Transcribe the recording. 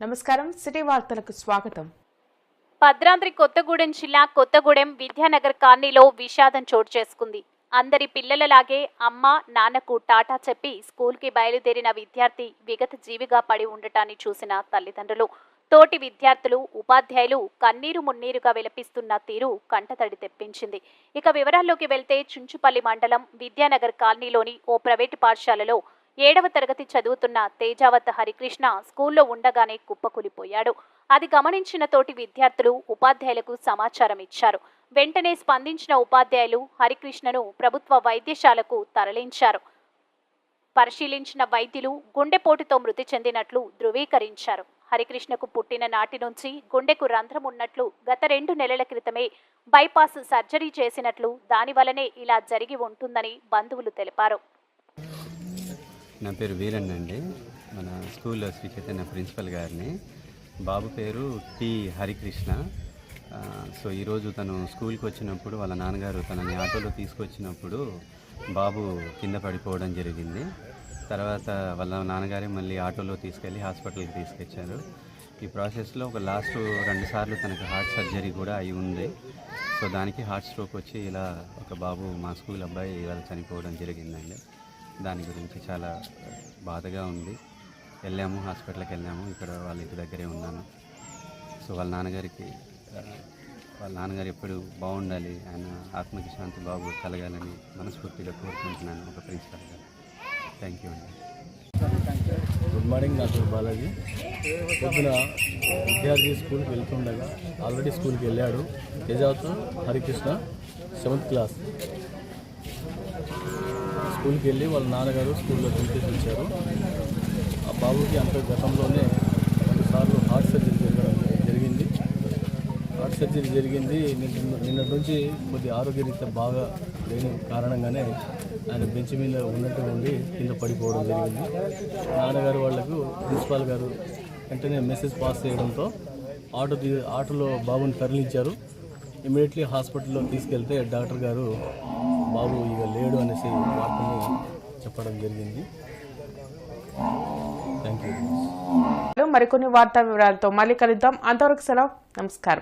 నమస్కారం. సిటీ వార్తలకు స్వాగతం. భద్రాద్రి కొత్తగూడెం జిల్లా కొత్తగూడెం విద్యానగర్ కాలనీలో విషాదం చోటు చేసుకుంది. అందరి పిల్లలలాగే అమ్మ నాన్నకు టాటా చెప్పి స్కూల్కి బయలుదేరిన విద్యార్థి విగత జీవిగా పడి ఉండటాన్ని చూసిన తల్లిదండ్రులు. తోటి విద్యార్థులు ఉపాధ్యాయులు కన్నీరు మున్నీరుగా విలపిస్తున్న తీరు కంటతడి తెప్పించింది. ఇక వివరాల్లోకి వెళ్తే చుంచుపల్లి మండలం విద్యానగర్ కాలనీలోని ఓ ప్రైవేటు పాఠశాలలో ఏడవ తరగతి చదువుతున్న తేజావత్ హరికృష్ణ స్కూల్లో ఉండగానే కుప్పకూలిపోయాడు. అది గమనించిన తోటి విద్యార్థులు ఉపాధ్యాయులకు సమాచారం ఇచ్చారు వెంటనే స్పందించిన ఉపాధ్యాయులు హరికృష్ణను ప్రభుత్వ వైద్యశాలకు తరలించారు. పరిశీలించిన వైద్యులు గుండెపోటుతో మృతి చెందినట్లు ధృవీకరించారు. హరికృష్ణకు పుట్టిన నాటి నుంచి గుండెకు రంధ్రం ఉన్నట్లు గత రెండు నెలల క్రితమే బైపాస్ సర్జరీ చేసినట్లు దానివలనే ఇలా జరిగి ఉంటుందని బంధువులు తెలిపారు. నా పేరు వీరన్ అండి. మన స్కూల్లో శ్రీ చైతన్య ప్రిన్సిపల్ గారిని. బాబు పేరు టి హరికృష్ణ. సో ఈరోజు తను స్కూల్కి వచ్చినప్పుడు వాళ్ళ నాన్నగారు తనని ఆటోలో తీసుకొచ్చినప్పుడు బాబు కింద పడిపోవడం జరిగింది. తర్వాత వాళ్ళ నాన్నగారే మళ్ళీ ఆటోలో తీసుకెళ్ళి హాస్పిటల్కి తీసుకొచ్చారు. ఈ ప్రాసెస్లో ఒక లాస్ట్ రెండు సార్లు తనకు హార్ట్ సర్జరీ కూడా అయి ఉంది. సో దానికి హార్ట్ స్ట్రోక్ వచ్చి ఇలా ఒక బాబు మా స్కూల్ అబ్బాయి ఇవాళ చనిపోవడం జరిగిందండి. దాని గురించి చాలా బాధగా ఉంది. వెళ్ళాము హాస్పిటల్కి వెళ్ళాము. ఇక్కడ వాళ్ళ ఇంటి దగ్గరే ఉన్నాను. సో వాళ్ళ నాన్నగారికి వాళ్ళ నాన్నగారు ఎప్పుడు బాగుండాలి ఆయన ఆత్మకి శాంతి బాబు కలగాలని మనస్ఫూర్తిగా కోరుకుంటున్నాను ఒక ప్రిన్సిపల్ గారు. థ్యాంక్ యూ అండి. గుడ్ మార్నింగ్ నా పేరు బాలాజీ. పొద్దున విద్యార్థి స్కూల్కి వెళ్తుండగా ఆల్రెడీ స్కూల్కి వెళ్ళాడు. తేజావత్ హరికృష్ణ సెవెంత్ క్లాస్ స్కూల్కి వెళ్ళి వాళ్ళ నాన్నగారు స్కూల్లో దింపేసి వచ్చారు. ఆ బాబుకి అంత గతంలోనే రెండుసార్లు హార్ట్ సర్జరీ జరగడం జరిగింది. హార్ట్ సర్జరీ జరిగింది. నిన్న నిన్నటి నుంచి కొద్ది ఆరోగ్యరీత్యా బాగా లేని కారణంగానే ఆయన బెంచ్ మీద ఉన్నట్టు ఉండి కింద పడిపోవడం జరిగింది. నాన్నగారు వాళ్ళకు ప్రిన్సిపాల్ గారు వెంటనే మెసేజ్ పాస్ చేయడంతో ఆటో తీ- ఆటోలో బాబుని తరలించారు. ఇమీడియట్లీ హాస్పిటల్లో తీసుకెళ్తే డాక్టర్ గారు బాబు ఇక లేడు అనేసి వార్త చెప్పడం జరిగింది. థ్యాంక్ యూ మరికొన్ని వార్తా వివరాలతో మళ్ళీ కలుద్దాం. అంతవరకు సెలవు. నమస్కారం.